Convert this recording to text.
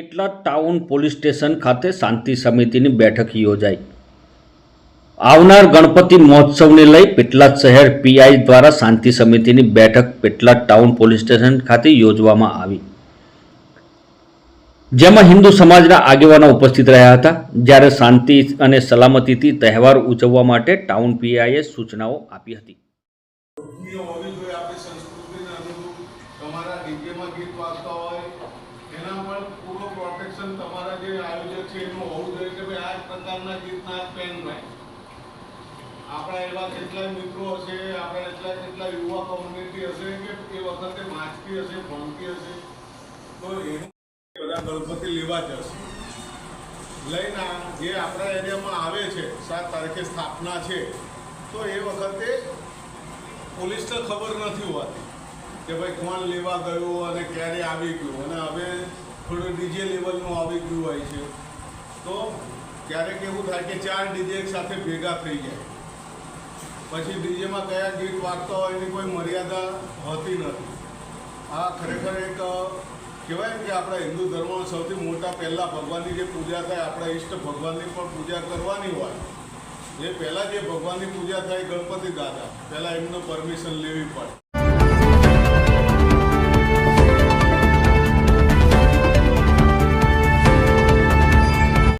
Petlad town police station ખાતે શાંતિ સમિતિની બેઠક યોજાઈ? આવનાર ગણપતિ મહોત્સવને લઈ પેટલાદ શહેર પીઆઈ દ્વારા શાંતિ સમિતિની બેઠક પેટલાદ ટાઉન પોલીસ સ્ટેશન ખાતે યોજવામાં આવી. જેમાં હિન્દુ સમાજના આગેવાનો ઉપસ્થિત રહ્યા હતા. જ્યારે શાંતિ અને સલામતીથી તહેવાર ઉજવવા માટે ટાઉન પીઆઈએ સૂચનાઓ આપી હતી. તમારા ગીત વાગતા હોય, એના પર પૂરો પ્રોટેક્શન તમારા જે છે હોવું જોઈએ કે ભાઈ આ જ પ્રકારના ગીતના પેન ભાઈ આપણા એવા કેટલાય મિત્રો હશે, આપણા એટલા કેટલા યુવા કોમ્યુનિટી હશે કે એ વખતે વાંચતી હશે, ભણતી હશે. તો એ બધા ગણપતિ લેવા જશે. લઈને જે આપણા એરિયામાં આવે છે, સાત તારીખે સ્થાપના છે, તો એ વખતે પોલીસને ખબર નથી હોતી કે ભાઈ કોણ લેવા ગયું અને ક્યારે આવી ગયું. અને હવે થોડું ડીજે લેવલનું આવી ગયું હોય છે. તો ક્યારેક એવું થાય કે ચાર ડીજે એક સાથે ભેગા થઈ જાય. પછી ડીજેમાં કયા ગીત વાગતા હોય એની કોઈ મર્યાદા હોતી નથી. આ ખરેખર એક કહેવાય કે આપણા હિન્દુ ધર્મમાં સૌથી મોટા પહેલાં ભગવાનની જે પૂજા થાય, આપણા ઈષ્ટ ભગવાનની પણ પૂજા કરવાની હોય. એ પહેલાં જે ભગવાનની પૂજા થાય ગણપતિ દાદા. પહેલાં એમનું પરમિશન લેવી પડે.